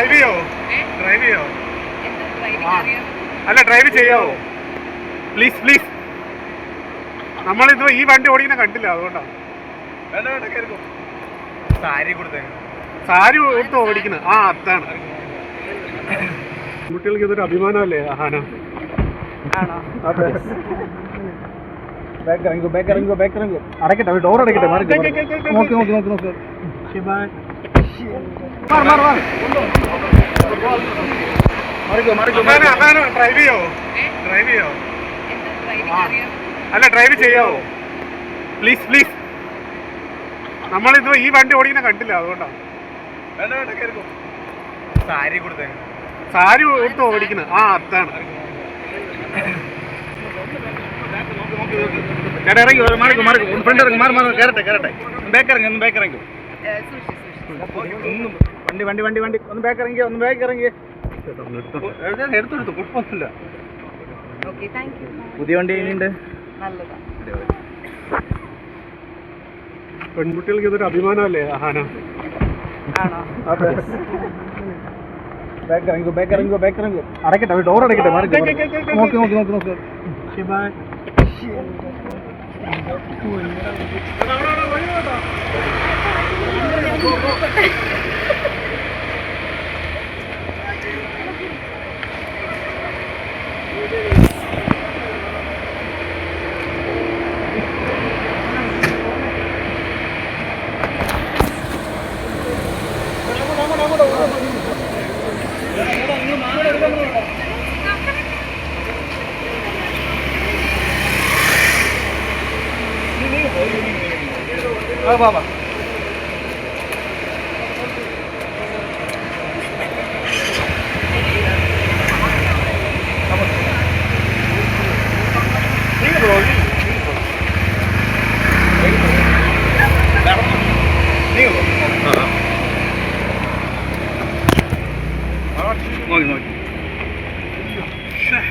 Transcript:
Drive ചെയ്യോ? Drive ചെയ്യോ. അല്ല ഡ്രൈവ് ചെയ്യാവോ? പ്ലീസ് പ്ലീസ് നമ്മളിത് ഈ വണ്ടി ഓടിക്കുന്ന കണ്ടില്ല അതുകൊണ്ടാണ് വേണ്ട വേണ്ട കയറിക്കോ സാരി സാരി കൊടുത്ത് ഓടിക്കുന്നത് ആ അതാണ്. കുട്ടികൾക്ക് ഇതൊരു അഭിമാനമല്ലേ ആന അതെ. ബാക്ക് ഇറങ്ങിക്കോ ബാക്ക് ഇറങ്ങിക്കോ ബാക്ക് ഇറങ്ങിക്കോ. അടയ്ക്കട്ടെ ഡോർ അടയ്ക്കട്ടെ നോക്കി നോക്കി നോക്കി നോക്കി. അല്ല ഡ്രൈവ് ചെയ്യാവോ പ്ലീസ് പ്ലീസ് നമ്മളിത് ഈ വണ്ടി ഓടിക്കുന്ന കണ്ടില്ല അതുകൊണ്ടാണ് സാരി കൊടുത്തേ സാരി കൊടുത്ത് ഓടിക്കുന്നത് ആ അതാണ് ചേട്ടാ ഇറങ്ങി മാറി മാറിക്കോ ഫ്രണ്ട് ഇറങ്ങി മാറി മാറി കയറട്ടെ കയറട്ടെ ബേക്കിറങ്ങി ഒന്ന് ബാക്ക് ഇറങ്ങിക്കോ ഒന്ന് വണ്ടി വണ്ടി വണ്ടി വണ്ടി. ഒന്ന് ബാക്ക് ഇറങ്ങിയ ഒന്ന് ബാക്ക് ഇറങ്ങിയ എടുത്തെടുത്തു കുഴപ്പമൊന്നുമില്ല. പുതിയ വണ്ടി ഇനിയുണ്ട് നല്ലതാ. പെൺകുട്ടികൾക്ക് ഇതൊരു അഭിമാനമല്ലേ ആന ആണോ? അതെ ബാക്ക് ഇറങ്ങിക്കോ ബാക്ക് ഇറങ്ങിക്കോ ബാക്ക് ഇറങ്ങിക്കോ. അടയ്ക്കട്ടെ ഡോർ അടയ്ക്കട്ടെ മാറി നോക്കി നോക്കി നോക്കി നോക്കി. 봐봐. 墨迹墨迹哎呦帅